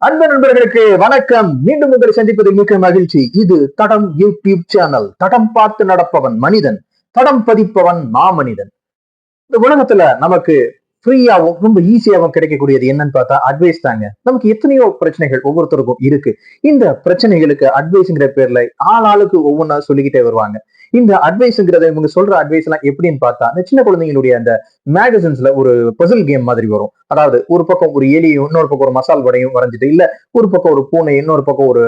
அன்பு நண்பர்களுக்கு வணக்கம். மீண்டும் உங்களை சந்திப்பதில் மிக்க மகிழ்ச்சி. இது தடம் யூடியூப் சேனல். தடம் பார்த்து நடப்பவன் மனிதன். தடம் பதிப்பவன் மாமனிதன். இந்த உலகத்துல நமக்கு ஃப்ரீயாவும் ரொம்ப ஈஸியாவும் கிடைக்கக்கூடியது என்னன்னு பார்த்தா அட்வைஸ் தாங்க. நமக்கு எத்தனையோ பிரச்சனைகள் ஒவ்வொருத்தருக்கும் இருக்கு. இந்த பிரச்சனைகளுக்கு அட்வைஸ்ங்கிற பேர்ல ஆள் ஆளுக்கு ஒவ்வொன்றா சொல்லிக்கிட்டே வருவாங்க. இந்த அட்வைஸ்ங்கிறத இவங்க சொல்ற அட்வைஸ் எல்லாம் எப்படின்னு பார்த்தா அந்த சின்ன குழந்தைங்களுடைய அந்த மேகசின்ஸ்ல ஒரு பசில் கேம் மாதிரி வரும். அதாவது ஒரு பக்கம் ஒரு எலியும் இன்னொரு பக்கம் ஒரு மசால் வடையும் வரைஞ்சிட்டு இல்ல ஒரு பக்கம் ஒரு பூனை இன்னொரு பக்கம் ஒரு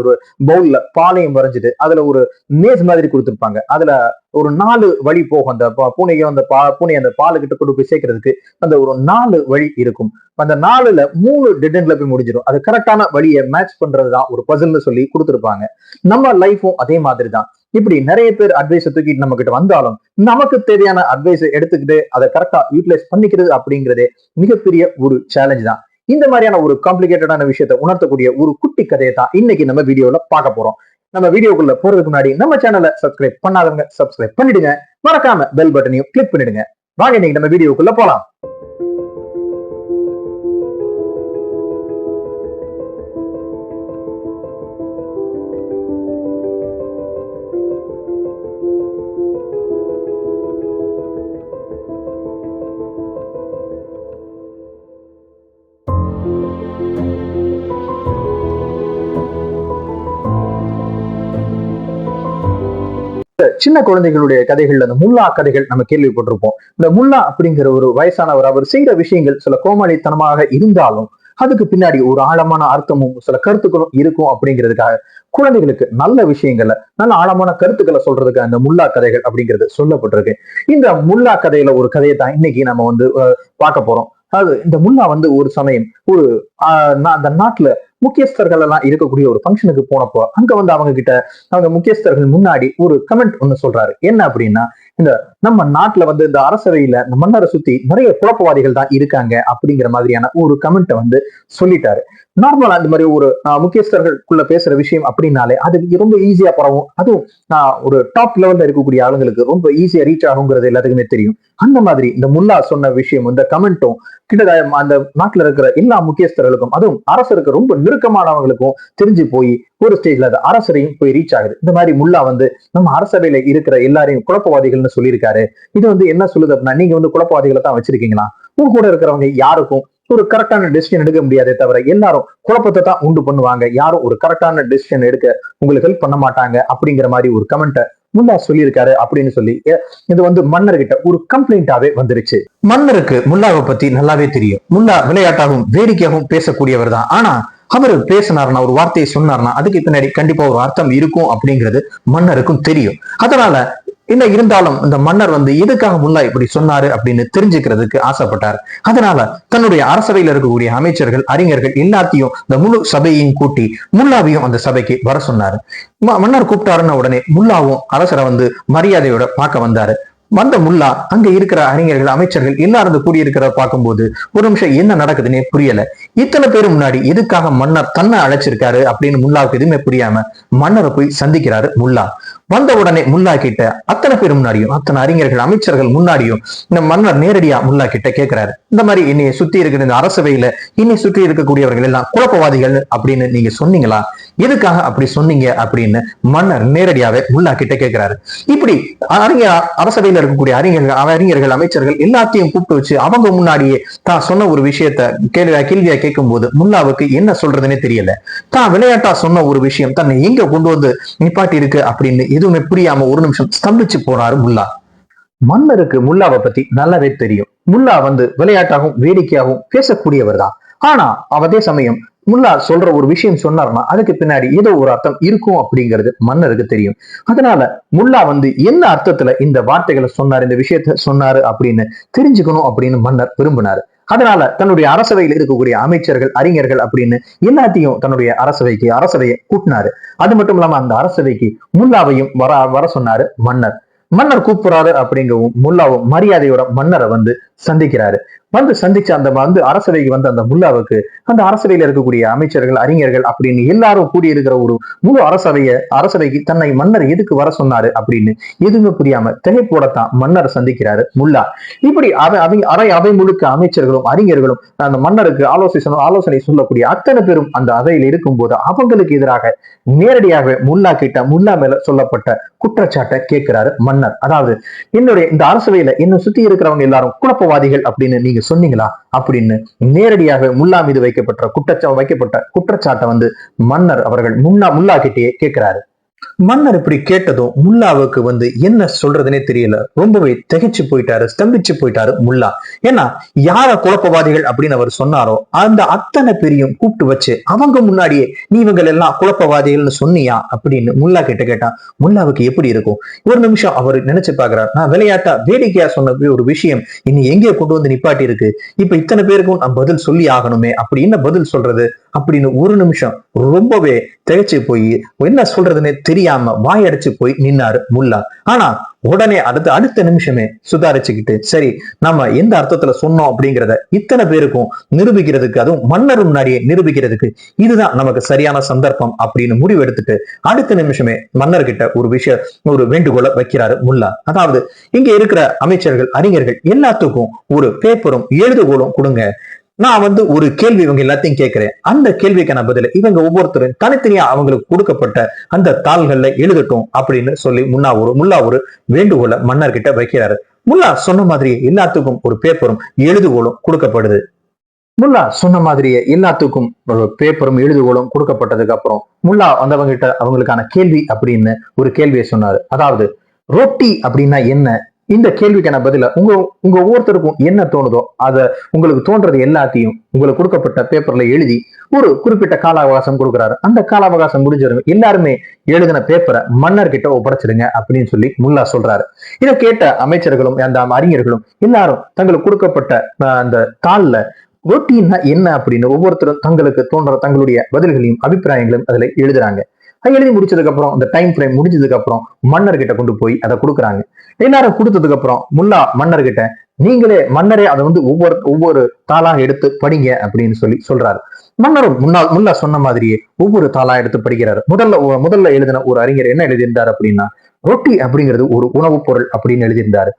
ஒரு பவுல்ல பாலையும் வரைஞ்சிட்டு அதுல ஒரு மேஸ் மாதிரி கொடுத்திருப்பாங்க. அதுல ஒரு நாலு வழி போகும். அந்த பூனைக்கு பூனையும் அந்த பா பூனை அந்த பாலுக்கிட்ட கிட்ட கொண்டு போய் சேர்க்கறதுக்கு அந்த ஒரு நாலு வழி இருக்கும். அந்த நாலுல மூணு டெட்ல போய் முடிஞ்சிடும். அது கரெக்டான வழியை மேட்ச் பண்றதுதான் ஒரு பசில்னு சொல்லி கொடுத்துருப்பாங்க. நம்ம லைஃபும் அதே மாதிரி தான் இப்படி நிறைய பேர் அட்வைஸ தூக்கிட்டு நம்ம கிட்ட வந்தாலும் நமக்கு தேவையான அட்வைஸ் எடுத்துக்கிட்டு அதை கரெக்டா யூட்டிலைஸ் பண்ணிக்கிறது அப்படிங்கறதே மிகப்பெரிய ஒரு சேலஞ்ச் தான். இந்த மாதிரியான ஒரு காம்ப்ளிகேட்டடான விஷயத்தை உணர்த்தக்கூடிய ஒரு குட்டி கதையை தான் இன்னைக்கு நம்ம வீடியோல பார்க்க போறோம். நம்ம வீடியோக்குள்ள போறதுக்கு முன்னாடி நம்ம சேனலை சப்ஸ்கிரைப் பண்ணாதவங்க சப்ஸ்கிரைப் பண்ணிடுங்க. மறக்காம பெல் பட்டனையும் கிளிக் பண்ணிடுங்க. வாங்க இன்னைக்கு நம்ம வீடியோக்குள்ள போலாம். சின்ன குழந்தைகளுடைய கதைகள்ல அந்த முல்லா கதைகள் நம்ம கேள்விப்பட்டிருப்போம். இந்த முல்லா அப்படிங்கிற ஒரு வயசானவர் அவர் செய்யற விஷயங்கள் சில கோமாளித்தனமாக இருந்தாலும் அதுக்கு பின்னாடி ஒரு ஆழமான அர்த்தமும் சில கருத்துக்களும் இருக்கும் அப்படிங்கிறதுக்காக குழந்தைகளுக்கு நல்ல விஷயங்களை நல்ல ஆழமான கருத்துக்களை சொல்றதுக்கு அந்த முல்லா கதைகள் அப்படிங்கிறது சொல்லப்பட்டிருக்கு. இந்த முல்லா கதையில ஒரு கதையை தான் இன்னைக்கு நம்ம வந்து பார்க்க போறோம். அது இந்த முல்லா வந்து ஒரு சமயம் ஒரு அந்த நாட்டுல முக்கியஸ்தர்கள் எல்லாம் இருக்கக்கூடிய ஒரு ஃபங்க்ஷனுக்கு போனப்போ அங்க வந்து அவங்க கிட்ட அவங்க முக்கியஸ்தர்கள் முன்னாடி ஒரு கமெண்ட் ஒன்று சொல்றாரு. என்ன அப்படின்னா இந்த நம்ம நாட்டுல வந்து இந்த அரசவையில இந்த மன்னரை சுத்தி நிறைய குழப்பவாதிகள் தான் இருக்காங்க அப்படிங்கிற மாதிரியான ஒரு கமெண்ட்டை வந்து சொல்லிட்டாரு. நார்மலா இந்த மாதிரி ஒரு முக்கியஸ்தர்களுக்குள்ள பேசுற விஷயம் அப்படின்னாலே அது ரொம்ப ஈஸியா பரவும். அதுவும் ஒரு டாப் லெவல்ல இருக்கக்கூடிய ஆளுங்களுக்கு ரொம்ப ஈஸியா ரீச் ஆகுங்கிறது எல்லாத்துக்குமே தெரியும். அந்த மாதிரி இந்த முல்லா சொன்ன விஷயம் இந்த கமெண்ட்டும் கிட்டத்தட்ட அந்த நாட்டுல இருக்கிற எல்லா முக்கியஸ்தர்களுக்கும் அதுவும் அரசருக்கு ரொம்ப நெருக்கமானவங்களுக்கும் தெரிஞ்சு போய் ஒரு ஸ்டேஜ்ல அது அரசரையும் போய் ரீச் ஆகுது. இந்த மாதிரி முல்லா வந்து நம்ம அரசவையில இருக்கிற எல்லாரையும் குழப்பவாதிகள்னு சொல்லியிருக்காரு. இருக்காரு இது வந்து என்ன சொல்லுது அப்படின்னா நீங்க வந்து குழப்பவாதிகளை தான் வச்சிருக்கீங்களா? உங்க கூட இருக்கிறவங்க யாருக்கும் ஒரு கரெக்டான டெசிஷன் எடுக்க முடியாதே தவிர எல்லாரும் குழப்பத்தை தான் உண்டு பண்ணுவாங்க. யாரும் ஒரு கரெக்டான டெசிஷன் எடுக்க உங்களுக்கு ஹெல்ப் பண்ண மாட்டாங்க அப்படிங்கிற மாதிரி ஒரு கமெண்ட்டை முல்லா சொல்லியிருக்காரு அப்படின்னு சொல்லி இது வந்து மன்னர்கிட்ட ஒரு கம்ப்ளைண்டாவே வந்துருச்சு. மன்னருக்கு முல்லாவை பத்தி நல்லாவே தெரியும். முல்லா விளையாட்டாகவும் வேடிக்கையாகவும் பேசக்கூடியவர் தான். ஆனா அவர் பேசினார்னா ஒரு வார்த்தையை சொன்னார்னா அதுக்கு பின்னாடி கண்டிப்பா ஒரு அர்த்தம் இருக்கும் அப்படிங்கிறது மன்னருக்கும் தெரியும். அதனால இல்ல இருந்தாலும் இந்த மன்னர் வந்து எதுக்காக முல்லா இப்படி சொன்னாரு அப்படின்னு தெரிஞ்சுக்கிறதுக்கு ஆசைப்பட்டார். அதனால தன்னுடைய அரசவையில் இருக்கக்கூடிய அமைச்சர்கள் அறிஞர்கள் எல்லாத்தையும் இந்த முழு சபையையும் கூட்டி முல்லாவையும் அந்த சபைக்கு வர சொன்னாரு. மன்னர் கூப்பிட்டாருன்ன உடனே முல்லாவும் அரசரை வந்து மரியாதையோட பார்க்க வந்தாரு. வந்த முல்லா அங்க இருக்கிற அறிஞர்கள் அமைச்சர்கள் எல்லாரும் கூடியிருக்கிறத பார்க்கும்போது ஒரு நிமிஷம் என்ன நடக்குதுன்னே புரியல. இத்தனை பேர் முன்னாடி எதுக்காக மன்னர் தன்னை அழைச்சிருக்காரு அப்படின்னு முல்லாவுக்கு எதுவுமே புரியாம மன்னரை போய் சந்திக்கிறாரு முல்லா. வந்த உடனே முல்லா கிட்ட அத்தனை பேர் முன்னாடியும் அத்தனை அறிஞர்கள் அமைச்சர்கள் முன்னாடியும் இந்த மன்னர் நேரடியா முல்லா கிட்ட கேட்கிறாரு இந்த மாதிரி இன்னைய சுத்தி இருக்கிற இந்த அரசவையில இன்னை சுற்றி இருக்கக்கூடியவர்கள் எல்லாம் குழப்பவாதிகள் அப்படின்னு நீங்க சொன்னீங்களா? எதுக்காக அப்படி சொன்னீங்க அப்படின்னு மன்னர் நேரடியாவே முல்லா கிட்ட கேட்கிறாரு இப்படி அறிஞர் அரசவையில் இருக்கக்கூடிய அறிஞர்கள் அறிஞர்கள் அமைச்சர்கள் எல்லாத்தையும் கூப்பிட்டு வச்சு அவங்க முன்னாடியே தான் சொன்ன ஒரு விஷயத்த கேள்வி கேள்வியா கேட்கும் போது முல்லாவுக்கு என்ன சொல்றதுன்னே தெரியல. தான் விளையாட்டா சொன்ன ஒரு விஷயம் தன்னை எங்க கொண்டு வந்து நிப்பாட்டி இருக்கு அப்படின்னு எதுவுமே புரியாம ஒரு நிமிஷம் ஸ்தம்பிச்சு போறாரு முல்லா. மன்னருக்கு முல்லாவை பத்தி நல்லாவே தெரியும். முல்லா வந்து விளையாட்டாகவும் வேடிக்கையாகவும் பேசக்கூடியவர் தான். ஆனா அதே சமயம் முல்லா சொல்ற ஒரு விஷயம் சொன்னார்னா அதுக்கு பின்னாடி ஏதோ ஒரு அர்த்தம் இருக்கும் அப்படிங்கிறது மன்னருக்கு தெரியும். அதனால முல்லா வந்து என்ன அர்த்தத்துல இந்த வார்த்தைகளை சொன்னார் இந்த விஷயத்த சொன்னாரு அப்படின்னு தெரிஞ்சுக்கணும் அப்படின்னு மன்னர் விரும்பினாரு. அதனால தன்னுடைய அரசவையில் இருக்கக்கூடிய அமைச்சர்கள் அறிஞர்கள் அப்படின்னு எல்லாத்தையும் தன்னுடைய அரசவைக்கு அரசவையை கூட்டினாரு. அது மட்டும் இல்லாம அந்த அரசவைக்கு முல்லாவையும் வர வர சொன்னாரு மன்னர். மன்னர் கூப்பிடுறாரு அப்படிங்கவும் முல்லாவும் மரியாதையோட மன்னரை வந்து சந்திக்கிறாரு. வந்து சந்திச்ச அந்த வந்து அரசவைக்கு வந்த அந்த முல்லாவுக்கு அந்த அரசவையில இருக்கக்கூடிய அமைச்சர்கள் அறிஞர்கள் அப்படின்னு எல்லாரும் கூடியிருக்கிற ஒரு முழு அரசவைய அரசவைக்கு தன்னை மன்னர் எதுக்கு வர சொன்னாரு அப்படின்னு எதுவுமே புரியாம திகைப்போடத்தான் மன்னர் சந்திக்கிறாரு முல்லா. இப்படி அவை அவை அறை அவை முழுக்க அமைச்சர்களும் அறிஞர்களும் அந்த மன்னருக்கு ஆலோசனை ஆலோசனை சொல்லக்கூடிய அத்தனை பேரும் அந்த அவையில் இருக்கும்போது அவங்களுக்கு எதிராக நேரடியாக முல்லா கிட்ட முல்லா மேல சொல்லப்பட்ட குற்றச்சாட்டை கேட்கிறாரு மன்னர். அதாவது என்னுடைய இந்த அரசவையில என்ன சுத்தி இருக்கிறவங்க எல்லாரும் குழப்பவாதிகள் அப்படின்னு நீங்க சொன்னீங்களா அப்படின்னு நேரடியாக முல்லா மீது வைக்கப்பட்ட குற்றச்சா வைக்கப்பட்ட குற்றச்சாட்டை வந்து மன்னர் அவர்கள் முன்னா முல்லா கிட்டேயே கேட்கிறாரு. மன்னர் இப்படி கேட்டதும் முல்லாவுக்கு வந்து என்ன சொல்றதுனே தெரியல. ரொம்பவே திகைச்சு போயிட்டாரு ஸ்தம்பிச்சு போயிட்டாரு முல்லா. ஏன்னா யார குழப்பவாதிகள் அப்படின்னு அவர் சொன்னாரோ அந்த அத்தனை பேரையும் கூப்பிட்டு வச்சு அவங்க முன்னாடியே நீ இவங்க எல்லாம் குழப்பவாதிகள்னு சொன்னியா? அப்படின்னு முல்லா கிட்ட கேட்டா முல்லாவுக்கு எப்படி இருக்கும்? ஒரு நிமிஷம் அவர் நினைச்சு பாக்குறாரு நான் விளையாட்டா? வேடிக்கையா? சொன்ன ஒரு விஷயம் இனி எங்கே கொண்டு வந்து நிப்பாட்டி இருக்கு இப்ப இத்தனை பேருக்கும் நான் பதில் சொல்லி ஆகணுமே அப்படி என்ன பதில் சொல்றது அப்படின்னு ஒரு நிமிஷம் ரொம்பவே திகைச்சு போய் என்ன சொல்றதுன்னு தெரியாம வாயடைச்சு போய் நின்னாரு முல்லா. ஆனா உடனே அடுத்த அடுத்த நிமிஷமே சுதாரிச்சுக்கிட்டு சரி நம்ம எந்த அர்த்தத்துல சொன்னோம் அப்படிங்கிறத இத்தனை பேருக்கும் நிரூபிக்கிறதுக்கு அதுவும் மன்னர் முன்னாடியே நிரூபிக்கிறதுக்கு இதுதான் நமக்கு சரியான சந்தர்ப்பம் அப்படின்னு முடிவு எடுத்துட்டு அடுத்த நிமிஷமே மன்னர்கிட்ட ஒரு விஷய ஒரு வேண்டுகோளை வைக்கிறாரு முல்லா. அதாவது இங்க இருக்கிற அமைச்சர்கள் அறிஞர்கள் எல்லாத்துக்கும் ஒரு பேப்பரும் எழுதுகோளும் கொடுங்க. நான் வந்து ஒரு கேள்வி இவங்க எல்லாத்தையும் கேட்கிறேன். அந்த கேள்விக்கான பதில இவங்க ஒவ்வொருத்தரும் தனித்தனியா அவங்களுக்கு கொடுக்கப்பட்ட அந்த தாள்கள்ல எழுதட்டும் அப்படின்னு சொல்லி முன்னா ஒரு முல்லா ஒரு வேண்டுகோளை மன்னர்கிட்ட வைக்கிறாரு. முல்லா சொன்ன மாதிரியே எல்லாத்துக்கும் ஒரு பேப்பரும் எழுதுகோளும் கொடுக்கப்படுது. முல்லா சொன்ன மாதிரியே எல்லாத்துக்கும் ஒரு பேப்பரும் எழுதுகோளும் கொடுக்கப்பட்டதுக்கு அப்புறம் முல்லா வந்தவங்க கிட்ட அவங்களுக்கான கேள்வி அப்படின்னு ஒரு கேள்வியை சொன்னாரு. அதாவது ரொட்டி அப்படின்னா என்ன? இந்த கேள்விக்கான பதில உங்க உங்க ஒவ்வொருத்தருக்கும் என்ன தோணுதோ அத உங்களுக்கு தோன்றது எல்லாத்தையும் உங்களுக்கு கொடுக்கப்பட்ட பேப்பர்ல எழுதி ஒரு குறிப்பிட்ட கால அவகாசம் கொடுக்குறாரு. அந்த கால அவகாசம் முடிஞ்சிருங்க எல்லாருமே எழுதின பேப்பரை மன்னர் கிட்ட ஒப்படைச்சிடுங்க அப்படின்னு சொல்லி முல்லா சொல்றாரு. இதை கேட்ட அமைச்சர்களும் அந்த அறிஞர்களும் எல்லாரும் தங்களுக்கு கொடுக்கப்பட்ட அந்த தாள்ல ஒட்டின்னா என்ன அப்படின்னு ஒவ்வொருத்தரும் தங்களுக்கு தோன்ற தங்களுடைய பதில்களையும் அபிப்பிராயங்களையும் அதுல எழுதுறாங்க. எழுதி முடிச்சதுக்கப்புறம் இந்த அந்த டைம் ஃப்ரேம் முடிஞ்சதுக்கப்புறம் மன்னர்கிட்ட கொண்டு போய் அதை கொடுக்குறாங்க. எல்லாரும் கொடுத்ததுக்கு அப்புறம் முல்லா மன்னர்கிட்ட நீங்களே மன்னரே அதை வந்து ஒவ்வொரு ஒவ்வொரு தாளாக எடுத்து படிங்க அப்படின்னு சொல்லி சொல்றாரு. மன்னரும் முன்னாள் முல்லா சொன்ன மாதிரியே ஒவ்வொரு தாளா எடுத்து படிக்கிறாரு. முதல்ல முதல்ல எழுதின ஒரு அறிஞர் என்ன எழுதியிருந்தார் அப்படின்னா ரொட்டி அப்படிங்கிறது ஒரு உணவுப் பொருள் அப்படின்னு எழுதியிருந்தாரு.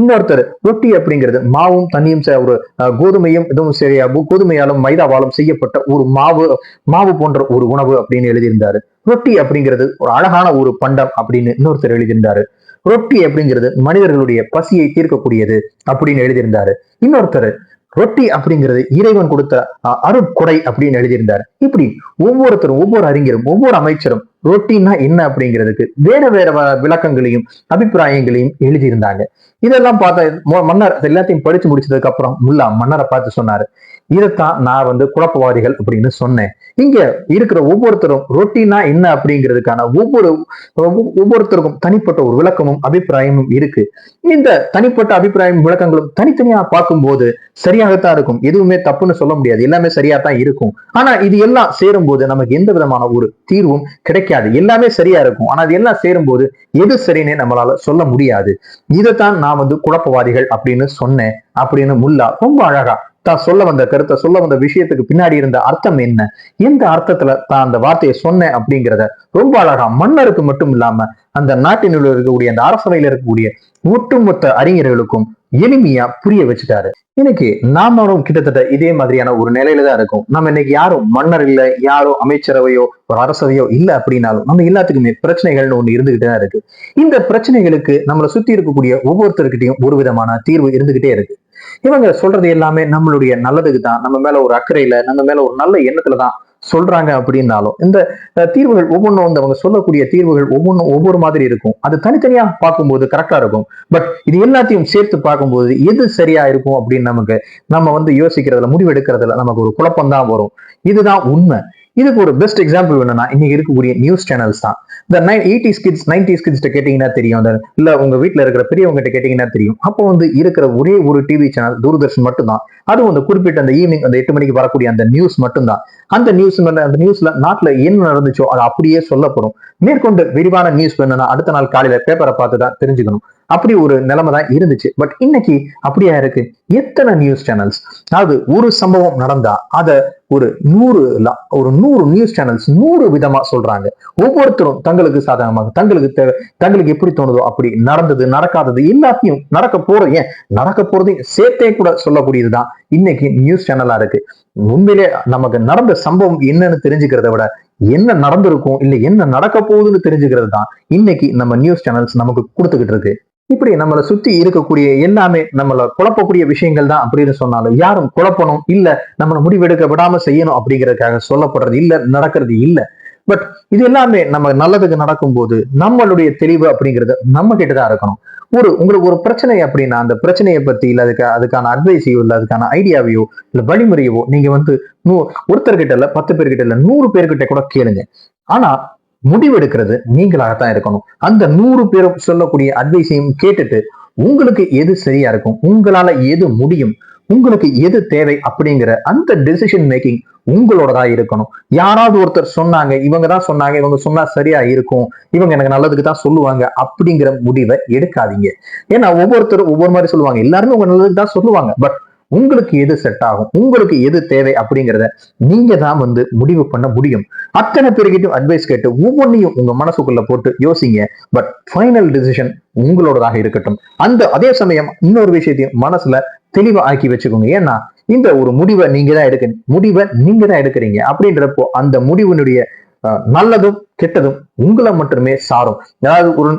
இன்னொருத்தர் ரொட்டி அப்படிங்கிறது மாவும் தண்ணியும் ஒரு கோதுமையும் இதுவும் சரியா கோதுமையாலும் மைதாவாலும் செய்யப்பட்ட ஒரு மாவு மாவு போன்ற ஒரு உணவு அப்படின்னு எழுதியிருந்தாரு. ரொட்டி அப்படிங்கிறது ஒரு அழகான ஒரு பண்டம் அப்படின்னு இன்னொருத்தர் எழுதியிருந்தாரு. ரொட்டி அப்படிங்கிறது மனிதர்களுடைய பசியை தீர்க்கக்கூடியது அப்படின்னு எழுதியிருந்தாரு. இன்னொருத்தர் ரொட்டி அப்படிங்கிறது இறைவன் கொடுத்த அஹ், அருட்கொடை அப்படின்னு எழுதியிருந்தாரு. இப்படி ஒவ்வொருத்தரும் ஒவ்வொரு அறிஞரும் ஒவ்வொரு அமைச்சரும் ரொட்டின்னா என்ன அப்படிங்கிறதுக்கு வேற வேற விளக்கங்களையும் அபிப்பிராயங்களையும் எழுதியிருந்தாங்க. இதெல்லாம் பார்த்த மொ- மன்னர் எல்லாத்தையும் படிச்சு முடிச்சதுக்கு அப்புறம் முல்லா மன்னரை பார்த்து சொன்னாரு. இதைத்தான் நான் வந்து குழப்பவாதிகள் அப்படின்னு சொன்னேன். இங்க இருக்கிற ஒவ்வொருத்தரும் ரொட்டினா என்ன அப்படிங்கிறதுக்கான ஒவ்வொரு ஒவ்வொருத்தருக்கும் தனிப்பட்ட ஒரு விளக்கமும் அபிப்பிராயமும் இருக்கு. இந்த தனிப்பட்ட அபிப்பிராயம் விளக்கங்களும் தனித்தனியா பார்க்கும்போது சரியாகத்தான் இருக்கும். எதுவுமே தப்புன்னு சொல்ல முடியாது. எல்லாமே சரியா தான் இருக்கும். ஆனா இது எல்லாம் சேரும்போது நமக்கு எந்த விதமான ஒரு தீர்வும் கிடைக்காது. எல்லாமே சரியா இருக்கும். ஆனா அது எல்லாம் சேரும்போது எது சரின்னு நம்மளால சொல்ல முடியாது. இதைத்தான் நான் வந்து குழப்பவாதிகள் அப்படின்னு சொன்னேன் அப்படின்னு முல்லா ரொம்ப அழகா தான் சொல்ல வந்த கருத்தை சொல்ல வந்த விஷயத்துக்கு பின்னாடி இருந்த அர்த்தம் என்ன? எந்த அர்த்தத்துல தான் அந்த வார்த்தையை சொன்னேன் அப்படிங்கிறத ரொம்ப அழகா மன்னருக்கு மட்டும் இல்லாம அந்த நாட்டினுள் இருக்கக்கூடிய அந்த அரசவையில இருக்கக்கூடிய ஒட்டுமொத்த அறிஞர்களுக்கும் எளிமையா புரிய வச்சுட்டாரு. இன்னைக்கு நாமளும் கிட்டத்தட்ட இதே மாதிரியான ஒரு நிலையில தான் இருக்கும். நம்ம இன்னைக்கு யாரும் மன்னர் இல்ல யாரோ அமைச்சரவையோ ஒரு அரசவையோ இல்ல அப்படின்னாலும் நம்ம எல்லாத்துக்குமே பிரச்சனைகள்னு ஒண்ணு இருந்துகிட்டே தான் இருக்கு. இந்த பிரச்சனைகளுக்கு நம்மளை சுத்தி இருக்கக்கூடிய ஒவ்வொருத்தருக்கிட்டையும் ஒரு விதமான தீர்வு இருந்துகிட்டே இருக்கு. இவங்க சொல்றது எல்லாமே நம்மளுடைய நல்லதுக்கு தான் நம்ம மேல ஒரு அக்கறையில நம்ம மேல ஒரு நல்ல எண்ணத்துல தான் சொல்றாங்க அப்படின்னாலும் இந்த தீர்வுகள் ஒவ்வொன்றும் வந்து அவங்க சொல்லக்கூடிய தீர்வுகள் ஒவ்வொன்றும் ஒவ்வொரு மாதிரி இருக்கும். அது தனித்தனியா பார்க்கும்போது கரெக்டா இருக்கும். பட் இது எல்லாத்தையும் சேர்த்து பார்க்கும்போது எது சரியா இருக்கும் அப்படின்னு நமக்கு நம்ம வந்து யோசிக்கிறதுல முடிவெடுக்கிறதுல நமக்கு ஒரு குழப்பம் தான் வரும். இதுதான் உண்மை. இதுக்கு ஒரு பெஸ்ட் எக்ஸாம்பிள் என்னன்னா இன்னைக்கு இருக்கக்கூடிய நியூஸ் சேனல்ஸ் தான். இந்த நைன் எயிட்டி ஸ்கிட்ஸ் நைன்டி ஸ்கிட்ஸ்கிட்ட கேட்டீங்கன்னா தெரியும். அந்த இல்ல உங்க வீட்டில் இருக்கிற பெரியவங்க கிட்ட கேட்டீங்கன்னா தெரியும். அப்போ வந்து இருக்கிற ஒரே ஒரு டிவி சேனல் தூர்தர்ஷன் மட்டும்தான். அதுவும் அந்த குறிப்பிட்ட அந்த ஈவினிங் அந்த எட்டு மணிக்கு வரக்கூடிய அந்த நியூஸ் மட்டும்தான். அந்த நியூஸ் அந்த நியூஸ்ல நாட்டுல என்ன நடந்துச்சோ அது அப்படியே சொல்லப்படும். மேற்கொண்டு விரிவான நியூஸ் வேணும்னா அடுத்த நாள் காலையில பேப்பரை பார்த்து தான் தெரிஞ்சுக்கணும். அப்படி ஒரு நிலைமை தான் இருந்துச்சு. பட் இன்னைக்கு அப்படியா இருக்கு? எத்தனை நியூஸ் சேனல்ஸ் அதாவது ஒரு சம்பவம் நடந்தா அதை ஒரு நூறு ஒரு நூறு நியூஸ் சேனல்ஸ் நூறு விதமா சொல்றாங்க. ஒவ்வொருத்தரும் தங்களுக்கு சாதகமாக தங்களுக்கு தேவை தங்களுக்கு எப்படி தோணுதோ அப்படி நடந்தது நடக்காதது எல்லாத்தையும் நடக்க போறது ஏன்? நடக்க போறதையும் சேர்த்தே கூட சொல்லக்கூடியதுதான் இன்னைக்கு நியூஸ் சேனலா இருக்கு. உண்மையிலே நமக்கு நடந்த சம்பவம் என்னன்னு தெரிஞ்சுக்கிறத விட என்ன நடந்திருக்கும் இல்ல என்ன நடக்க போகுதுன்னு தெரிஞ்சுக்கிறது தான் இன்னைக்கு நம்ம நியூஸ் சேனல்ஸ் நமக்கு கொடுத்துக்கிட்டு இருக்கு. இப்படி நம்மளை சுத்தி இருக்கக்கூடிய எல்லாமே நம்மள குழப்பக்கூடிய விஷயங்கள் தான் அப்படின்னு சொன்னாலும் யாரும் குழப்பணும் இல்ல நம்மளை முடிவெடுக்க விடாம செய்யணும் அப்படிங்கறதுக்காக சொல்லப்படுறது இல்ல நடக்கிறது இல்ல. பட் இது எல்லாமே நம்ம நல்லதுக்கு நடக்கும்போது நம்மளுடைய தெளிவு அப்படிங்கிறது நம்ம கிட்ட தான் இருக்கணும். ஒரு உங்களுக்கு ஒரு பிரச்சனை அப்படின்னா அந்த பிரச்சனையை பத்தி இல்ல அதுக்கு அதுக்கான அட்வைஸையோ இல்ல அதுக்கான ஐடியாவையோ இல்ல வழிமுறையவோ நீங்க வந்து நூ- ஒருத்தர்கிட்ட இல்ல பத்து பேர்கிட்ட இல்ல நூறு பேர்கிட்ட கூட கேளுங்க. ஆனா முடிவெடுக்கிறது நீங்களாகத்தான் இருக்கணும். அந்த நூறு பேரும் சொல்லக்கூடிய அட்வைஸையும் கேட்டுட்டு உங்களுக்கு எது சரியா இருக்கும் உங்களால எது முடியும் உங்களுக்கு எது தேவை அப்படிங்கிற அந்த டெசிஷன் மேக்கிங் உங்களோடதா இருக்கணும். யாராவது ஒருத்தர் சொன்னாங்க இவங்க தான் சொன்னாங்க இவங்க சொன்னா சரியா இருக்கும் இவங்க எனக்கு நல்லதுக்கு தான் சொல்லுவாங்க அப்படிங்கிற முடிவை எடுக்காதீங்க. ஏன்னா ஒவ்வொருத்தரும் ஒவ்வொரு மாதிரி சொல்லுவாங்க. எல்லாருமே உங்க நல்லதுக்கு தான் சொல்லுவாங்க. பட் உங்களுக்கு எது செட் ஆகும்? உங்களுக்கு எது தேவை அப்படிங்கிறத நீங்க தான் வந்து முடிவு பண்ண முடியும். அத்தனை பேருக்கிட்டும் அட்வைஸ் கேட்டு ஒவ்வொன்றையும் உங்க மனசுக்குள்ள போட்டு யோசிங்க. பட் ஃபைனல் டிசிஷன் உங்களோடதாக இருக்கட்டும். அந்த அதே சமயம் இன்னொரு விஷயத்தையும் மனசுல தெளிவா ஆக்கி வச்சுக்கோங்க. ஏன்னா இந்த ஒரு முடிவை நீங்க தான் எடுக்க முடிவை நீங்க தான் எடுக்கிறீங்க. அப்படின்றப்போ அந்த முடிவினுடைய நல்லதும் கெட்டதும் உங்களை மட்டுமே சாரும். ஏதாவது ஒரு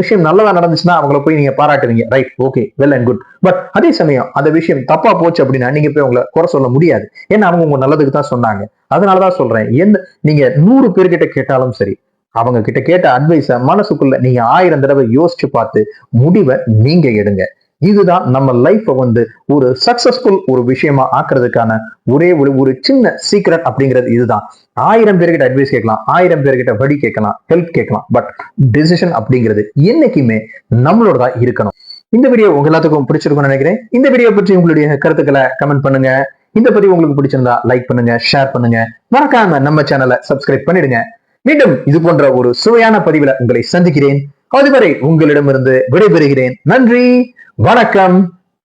விஷயம் நல்லதா நடந்துச்சுன்னா அவங்கள போய் நீங்க பாராட்டுவீங்க. Right okay well and good but அதே சமயம் அந்த விஷயம் தப்பா போச்சு அப்படின்னா நீங்க போய் உங்களை குறை சொல்ல முடியாது. ஏன்னா அவங்க உங்க நல்லதுக்கு தான் சொன்னாங்க. அதனாலதான் சொல்றேன். எந்த நீங்க நூறு பேர்கிட்ட கேட்டாலும் சரி அவங்க கிட்ட கேட்ட அட்வைஸ மனசுக்குள்ள நீங்க ஆயிரம் தடவை யோசிச்சு பார்த்து முடிவை நீங்க எடுங்க. இதுதான் நம்ம லைஃப்பை வந்து ஒரு சக்சஸ்ஃபுல் ஒரு விஷயமா ஆக்குறதுக்கான ஒரே ஒரு ஒரு சின்ன சீக்ரெட் அப்படிங்கிறது இதுதான். ஆயிரம் பேர்கிட்ட அட்வைஸ் கேட்கலாம் ஆயிரம் பேர்கிட்ட வழி கேட்கலாம் ஹெல்ப் கேட்கலாம். பட் டிசிஷன் அப்படிங்கிறது என்னைக்குமே நம்மளோட தான் இருக்கணும். இந்த வீடியோ உங்க எல்லாத்துக்கும் பிடிச்சிருக்கும்னு நினைக்கிறேன். இந்த வீடியோ பற்றி உங்களுடைய கருத்துக்களை கமெண்ட் பண்ணுங்க. இந்த பதிவு உங்களுக்கு பிடிச்சிருந்தா லைக் பண்ணுங்க ஷேர் பண்ணுங்க. மறக்காம நம்ம சேனலை சப்ஸ்கிரைப் பண்ணிடுங்க. மீண்டும் இது போன்ற ஒரு சுவையான பதிவுல உங்களை சந்திக்கிறேன். அதுவரை உங்களிடமிருந்து விடைபெறுகிறேன். நன்றி. வணக்கம்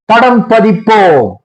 படம் பதிப்போம்.